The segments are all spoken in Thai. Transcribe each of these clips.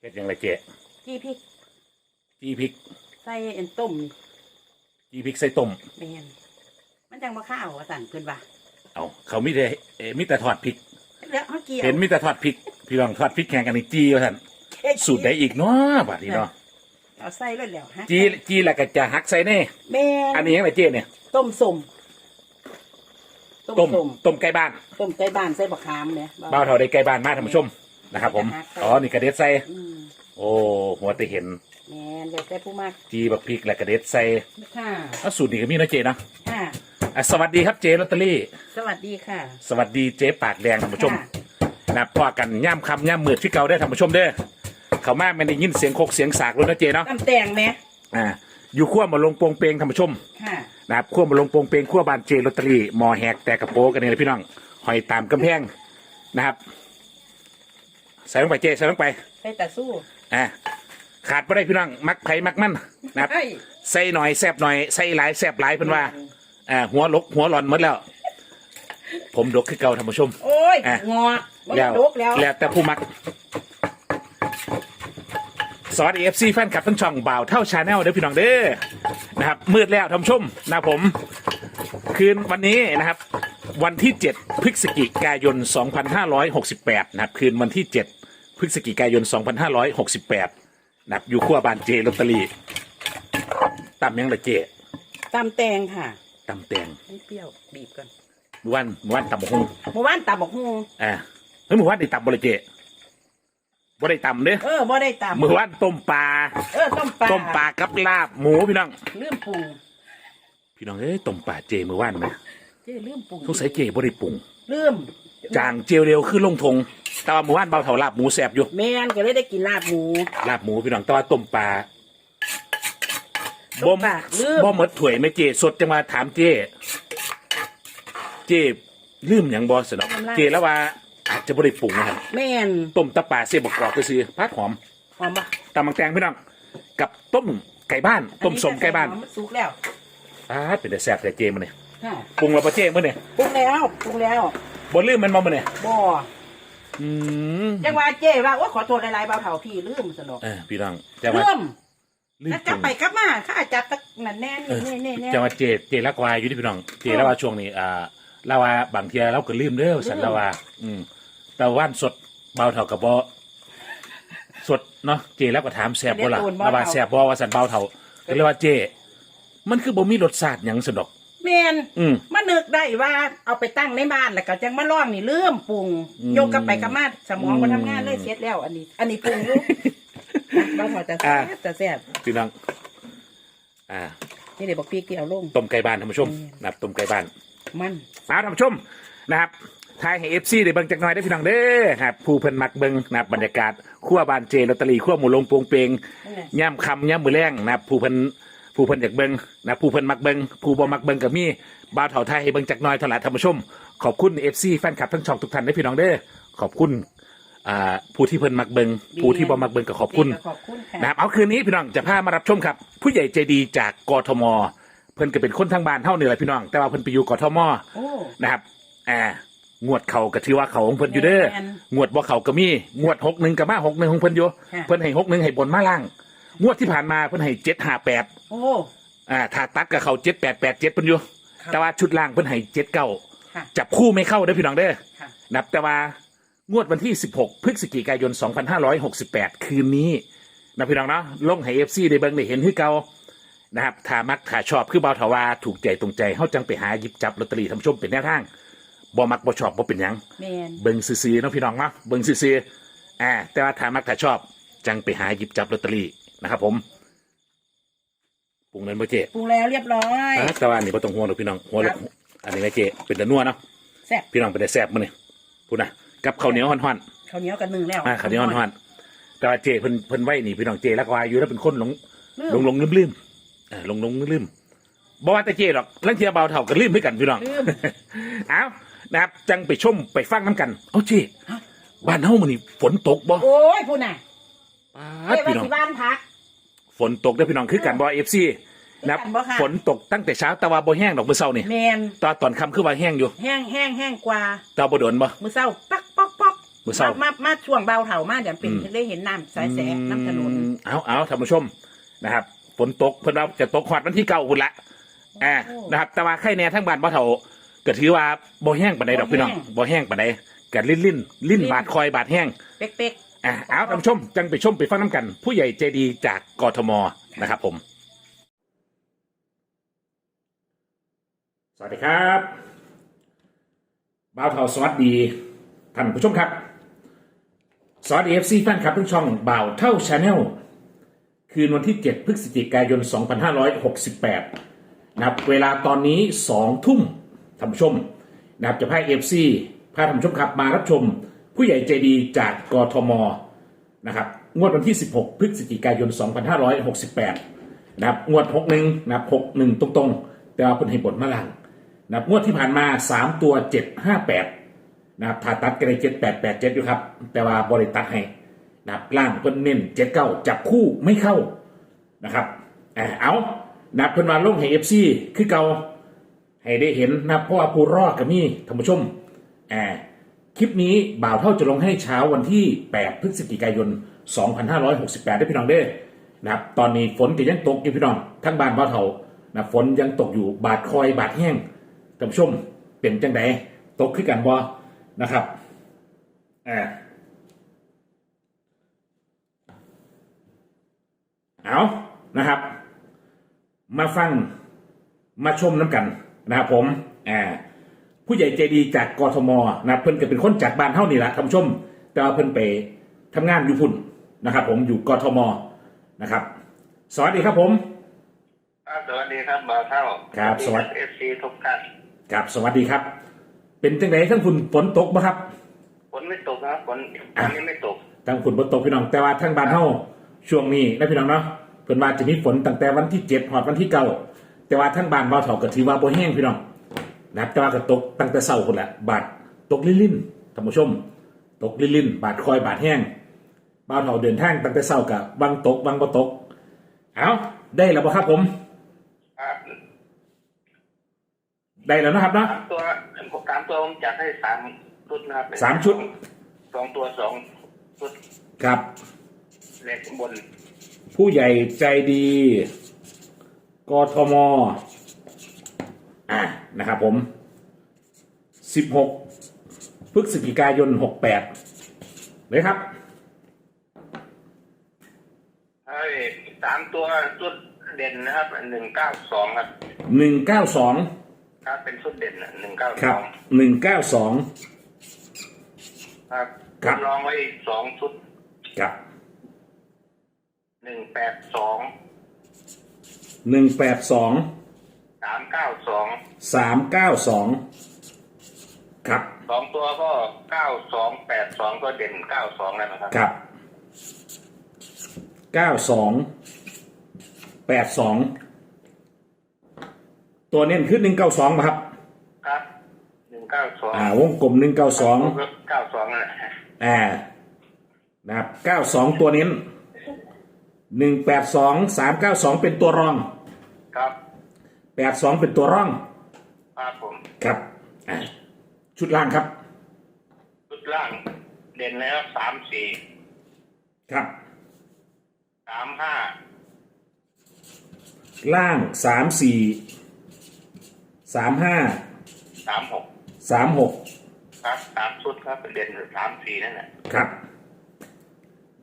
เฮ็ดหยังไรเจ๊จี้พริกจี้พริกใส่เอ็นต้มจี้พริกใส่ต้มแมนมันจังบ่ข้าวว่าสั่นเพิ่นว่าเอาเขามีแต่เอ่อมีแต่ทอดพริก แล้วเฮาเกี่ยวเห็นมีแต่ทอดพริก พี่น้องทอดพริกแข่งกันนี่จี้ว่าท่านสูตรได้อีกเนาะบัดนี้เนาะเอาใส่เลยแล้วฮะจี้จี้แล้วก็จะหักใส่แน่แม่นอันนี้ยังไรเจ๊เนี่ยต้มส้มต้มส้มต้มไก่บ้าน ต้มไก่บ้านใส่บักขามเนี่ยบ้าวเท่าได้ไก่บ้านมาท่านผู้ชม นะครับผมหักใส่อ๋อนี่กระเด็ดใส่อืมโอ้หัวแตะเห็นแม่นแล้วแต่ผู้มักจี้บักพริกแล้วกระเด็ดใส่ค่ะเอาสูตรนี้ก็มีเนาะเจ๊เนาะค่ะ อะสวัสดีครับเจ๊ลอตเตอรี่ สวัสดีค่ะ สวัสดีเจ๊ปากแดงท่านผู้ชมค่ะ นะพอกันย่ำคำย่ำมืดที่เก่าได้อท่านผู้ชมเด้อเขามาไม่ได้ยินเสียงโคกเสียงสากเลยนะเจเนาะตำแตงไหมอ่าอยู่ขั้วมาลงโปงเปงท่านผู้ชม ค่ะ นะครับขั้วมาลงโปงเปงขั้วบานเจลอตเตอรี่หมอแหกแต่กระโปรงกันนี่แหละพี่น้องหอยตามกำแพงนะครับ ใส่ลงไปเจใส่ลงไป ใส่ตะสู้อ่าขาดไม่ได้พี่น้องมักไผ่มักมันนะครับเฮ้ยใส่หน่อยแซบหน่อยใส่หลายแซบหลายเพิ่นว่าอ่าหัวลกหัวหลอนหมดแล้ว ผมดกคือเก่าท่านผู้ชม โอ้ยอะ งอมันดกแล้วแล้วแต่ผู้มัก สวัสดีเอฟซีแฟนคลับทั้งช่องบ่าวเท่าชาแนลเด้อพี่น้องเด้อนะครับ มืดแล้วท่านผู้ชมนะครับผม คืนวันนี้นะครับ วันที่ 7 พฤศจิกายน 2568 นะครับ คืนวันที่ 7 พฤศจิกายน 2568นะครับอยู่ขั้วบานเจลอตเตอรี่ตำยังละเจตำแตงค่ะตำแตงให้เปรี้ยวบีบก่อนเมื่อวันเมื่อวันตำบกฮงเมื่อวานตำบักฮุงอ่าเฮ้ยเมื่อวานได้ตำบริเจบ่ได้ตำเด้อเออบ่ได้ตำเมื่อวานต้มปลาเออต้มปลาต้มปลากับลาบหมูพี่น้องลืมปรุงพี่น้องเอ้ยต้มปลาเจเมื่อวานไหมเจ้ลืมปรุงสงสัยเจบ่ได้ปรุง ลืมจางเจียวเร็วขึ้นลงทงแต่ว่าเมื่อวานเบาเท่าลาบหมูแสบอยู่แม่นก็เลยได้กินลาบหมู ลาบหมูพี่น้องแต่ว่าต้มปลาต้บ่มปลาลืม บ่หมดถ้วยไหม่เจสดจังมาถามเจ เจลืมหยังบ่สนอกเจแล้วว่าอาจจะบ่ได้ปรุงนะครับแม่นต้มตะปลาเสียบกรอบก็ซื้อผักหอมหอมปะตำมังแตงพี่น้องกับต้มไก่บ้าน ต้มสมไก่บ้านหอมสุกแล้วอ่าเป็นแต่แสบแต่เจมันเนี่ย ค่ะปรุงแล้วปะเจมันเนี่ยปรุงแล้วปรุงแล้วบ่ลืมมันมามันเนี่ยบ่อืมจังว่าเจ้ว่าว่าขอโทษหลายๆเบาเฒ่าพี่ลืมสนอกเออพี่น้องจะว่าลืมลืมแล้วปกลัรุบงไปกลับมาข้าจับตะนั่นแน่เอนี่อนี่นี่จะว่าเจเจรักวายอยู่ที่พี่น้อง เจแล้วว่าช่วงนี้อ่าเราว่าบางเทีเราก็ลืมเด้อสันเราว่า อืมแต่ว่านสดเบาเท่ากับบ่สดเนาะเจแล้วก็ถามแสบบ่ล่ะเราว่าแสบบ่ว่าสันเบาเท่าก็เลยว่าเจ มันคือบ่มีรสชาติหยังสนดอก แม่นอืม มานึกได้ว่าเอาไปตั้งในบ้านแล้วก็จังมาล่องนี่ลืมปรุงอืม โยกกลับไปกลับมาสมองมันทำงานเลยเสร็จแล้ว อันนี้ อันนี้ปรุงอยู่เบาเฒ่าจะแซ่บจะแซ่บพี่น้องอ่า นี่เดี๋ยวบอกพี่ที่เอาลง ต้มไก่บ้านท่านผู้ชมอืมนะครับต้มไก่บ้านมันเอาท่านผู้ชมนะครับทายให้เอฟซีได้เบิ่งจักหน่อยได้อพี่น้องเด้อครับผู้เพิ่นมักเบิ่งนะครับบรรยากาศขั้วบานเจลอตเตอรี่ขั้วหมูลงโปวงเปงย่ำคำย่ำมือแรงนะครับผู้เพิ่น ผู้เพิ่นอยากเบิ่งนะครับผู้เพิ่นมักเบิ่งผู้บ่มักเบิ่งก็มีบ่าวเฒ่าไทยให้เบิ่งจักหน่อยเท่าไหร่ท่านผู้ชม ขอบคุณเอฟซีแฟนคลับทั้งช่องทุกท่านได้อพี่น้องเด้อขอบคุณอ่าผู้ที่เพิ่นมักเบิ่งผู้ที่บ่มักเบิ่งก็ขอบคุณขอบคุณค่ะนะครับเอาคืนนี้พี่น้องจะพามารับชมครับ ผู้ใหญ่ใจดีจากกทม เพิ่นก็เป็นคนทางบ้านเท่านี่แหละพี่น้องแต่ว่าเพิ่นไปอยู่กทมโอ้นะครับอ่างวดเขาก็ถือว่าเขาของเพิ่นอยู่เด้อแม่นงวดบ่เขาก็มีงวดหกหนึ่งกับมาหกหนึ่งของเพิ่นอยู่ค่ะเพิ่นให้หกหนึ่งให้บนมาล่าง งวดที่ผ่านมาเพิ่นให้เจ็ดห้าแปดโอ้ อ่าถ้าตัดกับเขาเจ็ดแปดแปดเจ็ดเพิ่นอยู่ ครับแต่ว่าชุดล่างเพิ่นให้เจ็ดเก้าค่ะจับคู่ไม่เข้าเด้อพี่น้องเด้อค่ะ นับแต่ว่างวดวันที่ 16 พฤศจิกายน 2568 คืนนี้นะพี่น้องเนาะลงให้เอฟซีได้เบิ่งได้เห็นคือเก่านะครับถ้ามักถ้าชอบคือเบาถาวาถูกใจตรงใจเฮาจังไปหาหยิบจับลอตเตอรี่ทำชมเป็นแนวทางบ่มักบ่ชอบบ่เป็นหยัง แมนเบิ่งซื่อๆเนาะพี่น้องเนาะเบิ่งซื่อๆอ่าแต่ว่าถ้ามักถ้าชอบ จังไปหาหยิบจับลอตเตอรี่ นะครับผมปรุงนั้นบ่เจ๊ปรุงแล้วเรียบร้อยอ่าแต่ว่าอันนี้บ่ต้องห่วงหรอกพี่น้องหัวละครับอันนี้นะเจ๊เป็นตะนัวเนาะแซ่บพี่น้องเป็นได้แซ่บมื้อนี้พูดนะกับข้าวเหนียวฮ้อนๆข้าวเหนียวกันหนึ่งแล้วอ่าขันย้อนฮอนแต่ว่าเจเพิ่นเพิ่นไว้นี่พี่น้องเจแล้วก็อายุแล้วเป็นคนหลง ลืมหลงหลงลืมลืมอ่าหลงหลงลืมบ่ว่าแต่เจหรอกลังเทียเบาเท่ากันลืมด้วยกันพี่น้องลืม เอานะครับจังไปชมไปฟังน้ำกัน เอาเจบ้านเฮามื้อนี้ฝนตกบ่โอ้ยพูดน่ะป๊าดเอ้ยว่าพี่น้องที่บ้านพัก ฝนตกเด้อพี่น้องคือกันบ่ FC นะครับคือกันบ่ค่ะ ฝนตกตั้งแต่เช้าแต่ว่าบ่แห้งดอกมื้อเช้านี่แมนตอนตอนค่ำคือว่าแห้งอยู่แห้งแห้งแห้งกว่า แต่ว่าบ่โดนบ่ มือเศร้าปักป๊อกป๊อกมือเศร้ามามาช่วงเบาเถามาเดี๋ยวเป็นอืมจะได้เห็นน้ำสายแสงน้ำถนน อืมเอาเอาท่านผู้ชมนะครับ ฝนตกเพิ่นว่าจะตกฮอดวันที่เก้าคุณละอ่าโอ้นะครับ แต่ว่าไข่แน่ทั้งบ้านบ่เฒ่าก็ถือว่าบ่แห้งปานใดดอกบ่แห้ง พี่น้องบ่แห้งปานใดก็ลิ้นลิ้นลิ้นลิ้นบาดคอยบาดแห้ง เป๊ก อ่าเอาท่านผู้ชมจังไปชมไปฟังน้ำกัน ผู้ใหญ่ใจดีจากกทมนะครับผม สวัสดีครับบ่าวเทาสวัสดีท่านผู้ชมครับ สวัสดีเอฟซีแฟนคลับทุกช่องบ่าวเท่าชาแนลคืนวันที่ 7 พฤศจิกายน 2568 นะครับ เวลาตอนนี้ 2 ทุ่มท่านผู้ชม นะครับจะพาเอฟซีพาท่านผู้ชมครับมารับชม ผู้ใหญ่ใจดีจากกทมนะครับงวดวันที่ 16 พฤศจิกายน 2568นะครับงวด 61นะครับ61 ตรงๆ แต่ว่าเป็นให้บทมาลังนะครับงวดที่ผ่านมา 3 ตัว 758นะครับถ้าตัดกันได้7887 อยู่ครับ แต่ว่าบริตัดให้นะครับล่างเพิ่นเน้น79 จับคู่ไม่เข้านะครับเอานับเพิ่นมาลงให้ FC คือเก่าให้ได้เห็นนะเพราะว่าผู้รอดกับมี่ท่านผู้ชมอ่า คลิปนี้บ่าวเท่าจะลงให้เช้าวันที่ 8 พฤศจิกายน 2568ได้พี่น้องเด้นะครับตอนนี้ฝนก็ยังตกอยู่พี่น้องทั้งบ้านบ่าวเท่านะฝนยังตกอยู่บาดคอยบาดแห้งท่านผู้ชมเป็นจังไดตกขึ้นกันบ่นะครับอ่าเอานะครับ มาฟังมาชมน้ำกันนะครับผมอ่า ผู้ใหญ่ใจดีจากกทมนะครับเพิ่นก็เป็นคนจากบ้านเท่านี่แหละท่านผู้ชม แต่ว่าเพิ่นไปทำงานอยู่พุ่นนะครับ ผมอยู่กทมนะครับ สวัสดีครับผมครับสวัสดีครับบ่าวเท่าครับสวัสดีเอฟซีทุกท่านครับสวัสดีครับ เป็นจังไดทั้งคุณฝนตกบ่ครับฝนไม่ตกนะครับฝนฝนนี้ไม่ตกทั้งคุณฝนตกพี่น้องแต่ว่าทั้งบ้านเฮาช่วงนี้นะพี่น้องเนาะเพิ่นว่าจะมีฝนตั้งแต่วันที่เจ็ดหอดวันที่เก้าแต่ว่าทั้งบ้านบ่าวเฒ่าก็ถือว่าบ่แห้งพี่น้อง นะครับแต่ว่าก็ตกตั้งแต่เช้าพุ่นแหละบาดตกลิ่นๆท่านผู้ชม ตกลิ่นๆบาดคอยบาดแห้งบ่าวเฒ่าเดินทางตั้งแต่เช้ากับบางตกบางบ่ตก เอาได้แล้วบ่ครับผม ครับได้แล้วนะครับเนาะ สามตัวสามตัวผมจัดให้สามชุดนะครับสามชุด สองตัวสองชุดครับ เล็กบนผู้ใหญ่ใจดี กทม อ่านะครับผม16พฤศจิกายน68เลยครับให้สามตัวชุดเด่นนะครับหนึ่งเก้าสองครับ192ครับเป็นชุดเด่นหนึ่งเก้าคสรับอง192ครับครับ ลองไว้อีกสองชุดครับหนึ่งแปดสอง182สามเก้าสอง392ครับสองตัวก็เก้าสองแปดสองก็เด่นเก้าสองแล้วนะครับครับ92 82ตัวเน้นขึ้น192มาครับ ครับหนึ่งเก้าสองอ่าวงกลมหนึ่งเก้าสองเก้าสองนั่นแหละอ่านะครับเก้าสองตัวเน้นหนึ่งแปดสองสามเก้าสองเป็นตัวรอง ครับ แปดสองเป็นตัวร่อง ครับผมครับอ่าชุดล่างครับ ชุดล่าง เด่นแล้วสามสี่ครับสามห้าล่างสามสี่สามห้าสามหกสามหกครับสามชุดครับเด่นสามสี่นั่นแหละครับ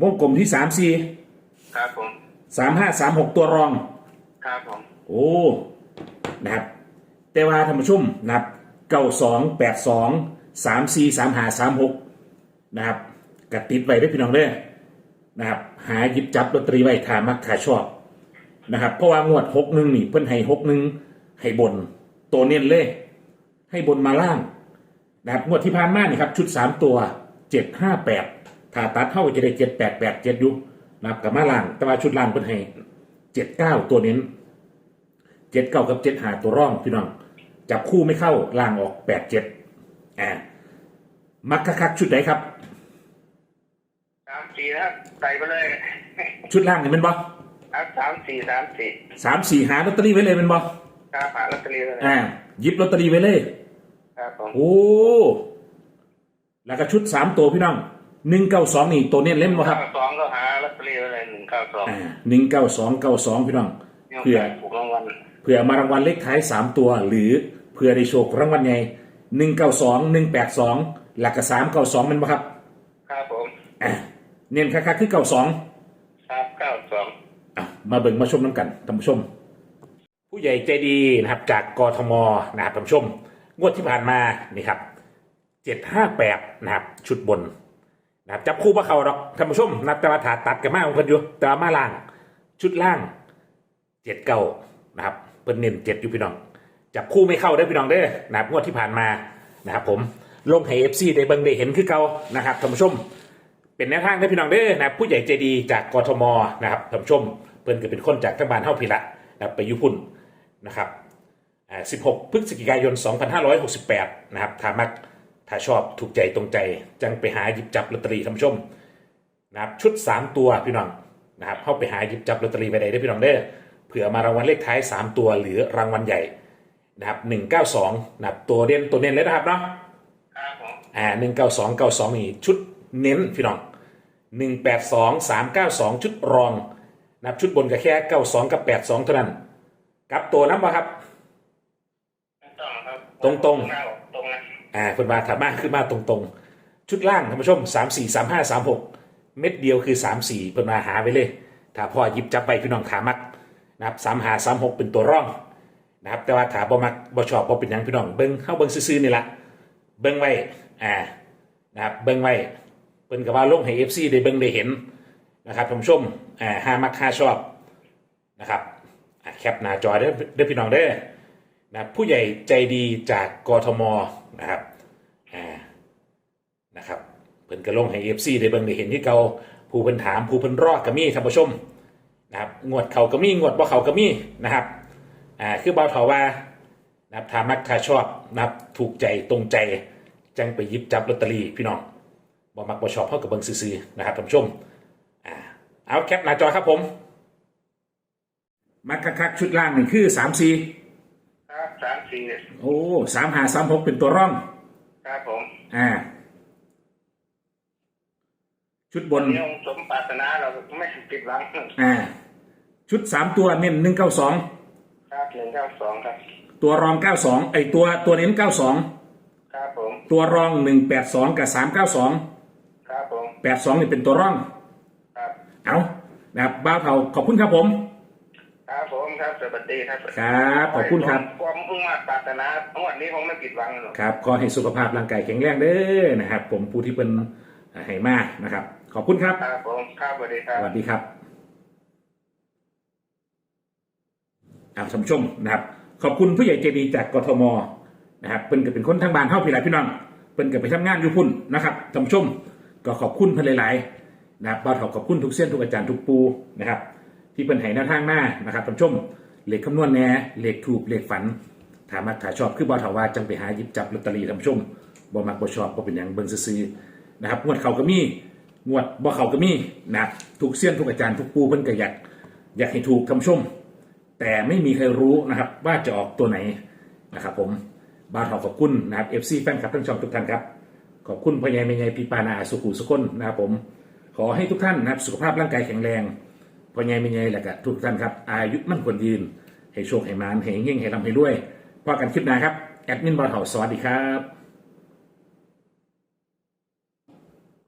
วงกลมที่สามสี่ครับผมสามห้าสามหกตัวรอง ครับผม โอ้ นะครับ แต่ว่าท่านผู้ชมนะครับเก้าสองแปดสองสามสี่สามหาสามหกนะครับกติดไว้ได้พี่น้องเด้อนะครับหาหยิบจับลอตเตอรี่ไว้ถามักขาชอบนะครับเพราะว่างวดหกหนึ่งนี่เพิ่นให้หกหนึ่งให้บนตัวเน้นเลย ให้บนมาล่างนะครับงวดที่ผ่านมานี่ครับชุดสามตัวเจ็ดห้าแปดถ้าตัดเท่าก็จะได้เจ็ดแปดแปดเจ็ดยุนะครับกับมาล่าง แต่ว่าชุดล่างเพิ่นให้เจ็ดเก้าตัวเน้น เจ็ดเก้ากับเจ็ดหาตัวร่องพี่น้องจับคู่ไม่เข้าล่างออกแปดเจ็ดอ่ามักคักๆชุดไหนครับ สามสี่นะครับใส่ไปเลยชุดล่างนี่เป็นบ่ครับสามสี่สามสี่สามสี่หาลอตเตอรี่ไว้เลยเป็นบ่ครับหาลอตเตอรี่เลยอ่าหยิบลอตเตอรี่ไว้เลย ครับผมโอ้แล้วก็ชุดสามตัวพี่น้องหนึ่งเก้าสองนี่ตัวเน้นเล่นบ่ครับเก้าสองก็หาลอตเตอรี่ไว้เลยหนึ่งเก้าสองอ่าหนึ่งเก้าสองเก้าสองพี่น้องเพื่อถูกรางวัลเผื่อมารางวัลเลขท้ายสามตัว หรือเผื่อได้โชครางวัลใหญ่หนึ่งเก้าสองหนึ่งแปดสองหลักกับสามเก้าสองมันบ่ครับ ครับผมอ่าเน้นคักๆคือเก้าสองครับเก้าสองอะมาเบิ่งมาชมน้ำกันท่านผู้ชม ผู้ใหญ่ใจดีนะครับจากกทมนะครับท่านผู้ชม งวดที่ผ่านมานี่ครับเจ็ดห้าแปดนะครับ ชุดบนนะครับจับคู่พระเขาหรอกท่านผู้ชมนับแต่ว่าถาตัดกันมาของเพิ่นอยู่แต่ว่ามาล่าง ชุดล่างเจ็ดเก้านะครับ เพิ่นเน้นเจ็ดอยู่พี่น้องจับคู่ไม่เข้าได้พี่น้องเด้อนะครับงวดที่ผ่านมานะครับผมลงให้เอฟซีได้เบิ่งได้เห็นคือเก่านะครับท่านผู้ชม เป็นแนวทางได้พี่น้องเด้อนะผู้ใหญ่ใจดีจากกทมนะครับท่านผู้ชมเพิ่นก็เป็นคนจากทางบ้านเฮาพี่ละนะไปยุพุ่นนะครับอ่า16 พฤศจิกายน 2568 นะครับถ้ามักถ้าชอบถูกใจตรงใจ จังไปหาหยิบจับลอตเตอรี่ท่านผู้ชมนะครับชุด 3 ตัวพี่น้องนะครับเข้าไปหาหยิบจับลอตเตอรี่ไปได้เด้พี่น้องเด้อ เผื่อมารางวัลเลขท้าย 3 ตัวหรือรางวัลใหญ่นะครับ192นะครับตัวเด่นตัวเน้นเลยนะครับเนาะครับผมอ่าหนึ่งเก้าสองเก้าสองนี่ชุดเน้นพี่น้องหนึ่งแปดสองสามเก้าสองชุดรองนับชุดบนก็แค่เก้าสองกับแปดสองเท่านั้นกลับตัวน้ำบ่ครับไม่ต้องครับ ตรงๆตรงนะอ่าเพิ่นมาถามมาขึ้นมาตรงๆชุดล่างท่านผู้ชมสามสี่สามห้าสามหกเม็ดเดียวคือสามสี่เพิ่นมาหาไปเลย ถ้าพ่อหยิบจับไปพี่น้องขามัก นะครับสามหาสามหกเป็นตัวร่องนะครับแต่ว่าถาบ่มักบ่ชอบบ่เป็นหยังพี่น้องเบิ้งเข้าเบิ้งซื่อๆนี่ละเบิ้งไว้อ่านะครับเบิ้งไว้เพิ่นก็ว่าลงให้ FC ได้เบิ้งได้เห็นนะครับท่านผู้ชมอ่าห้ามักห้าชอบนะครับแคปหน้าจอเด้อเด้พี่น้องเด้นะผู้ใหญ่ใจดีจากกทมนะครับอ่านะครับเพิ่นกระลงให้เอฟซีได้เบิ่งได้เห็นที่เก่าผู้เพิ่นถามผู้เพิ่นรอดก็มีท่านผู้ชม นะครับงวดเขาก็มีงวดบ่เขาก็มีนะครับอ่าคือบ่าวเถาว่านะครับถ้ามักถ้าชอบนะครับถูกใจตรงใจจังไปหยิบจับลอตเตอรี่พี่น้องบ่มักบ่ชอบเฮากับเบิ่งซื่อๆนะครับท่านผู้ชมอ่าเอาแคปหน้าจอครับผม มักคักๆชุดล่างนี่คือ3 4ครับสามสี่โอ้สามหาสามหกเป็นตัวร่อง ครับผม อ่า ชุดบน นิยมสมปรารถนาเราไม่ผิดหวังอ่า ชุดสามตัวเน้นหนึ่งเก้าสอง ครับหนึ่งเก้าสองครับ ตัวรองเก้าสองไอตัวตัวเน้นเก้าสอง ครับผม ตัวรองหนึ่งแปดสองกับสามเก้าสองครับผม แปดสองนี่เป็นตัวร่อง ครับ เอานะครับบ้าวเทาขอบคุณครับผม ครับผมครับ สวัสดีครับครับขอบคุณครับ ความมุ่งมั่นปรารถนาทั้งวันนี้ผมไม่ผิดหวังหรอก ครับขอให้สุขภาพร่างกายแข็งแรงเด้อนะครับ ผมผู้ที่เป็นให้มากนะครับ ขอบคุณครับ ครับผมครับสวัสดีครับสวัสดีครับอ่าท่านผู้ชมนะครับ ขอบคุณผู้ใหญ่ใจดีจากกทมนะครับเพิ่นก็เป็นคนทางบ้านเฮาพี่หลายพี่น้องเพิ่นก็ไปทำงานอยู่พุ่นนะครับท่านผู้ชมก็ขอบคุณเพิ่นหลายๆนะครับบ่าวเฒ่าขอบคุณทุกเส้นทุกอาจารย์ทุกปูนะครับ ที่เพิ่นให้แนวทางหน้านะครับท่านผู้ชมเลขคำนวณแหน่เลขถูกเลขฝันถามมาถ้าชอบคือบ่าวเฒ่าว่าจังไปหาหยิบจับลอตเตอรี่ท่านผู้ชมบ่มักบ่ชอบบ่เป็นหยังเบิ่งซื่อๆนะครับงวดเขาก็มี งวดบ่เขาก็มีนะครับทุกเสี้ยนทุกอาจารย์ทุกปูเพิ่นก็อยากอยากให้ถูกทำชม แต่ไม่มีใครรู้นะครับว่าจะออกตัวไหนนะครับผมบานขอขอบคุณนะครับ FC แฟนคลับทั้งช่องทุกท่านครับ ขอบคุณพ่อใหญ่แม่ใหญ่พี่ปานาสุขุสุคนนะครับผมขอให้ทุกท่านนะครับสุขภาพร่างกายแข็งแรงพ่อใหญ่แม่ใหญ่และก็ทุกท่านครับ อายุมั่นควรยืน ให้โชคให้มานให้เงี้ยงให้ร่ำให้รวยพอกันคลิปหน้าครับแอดมินบอลเถาสวัสดีครับ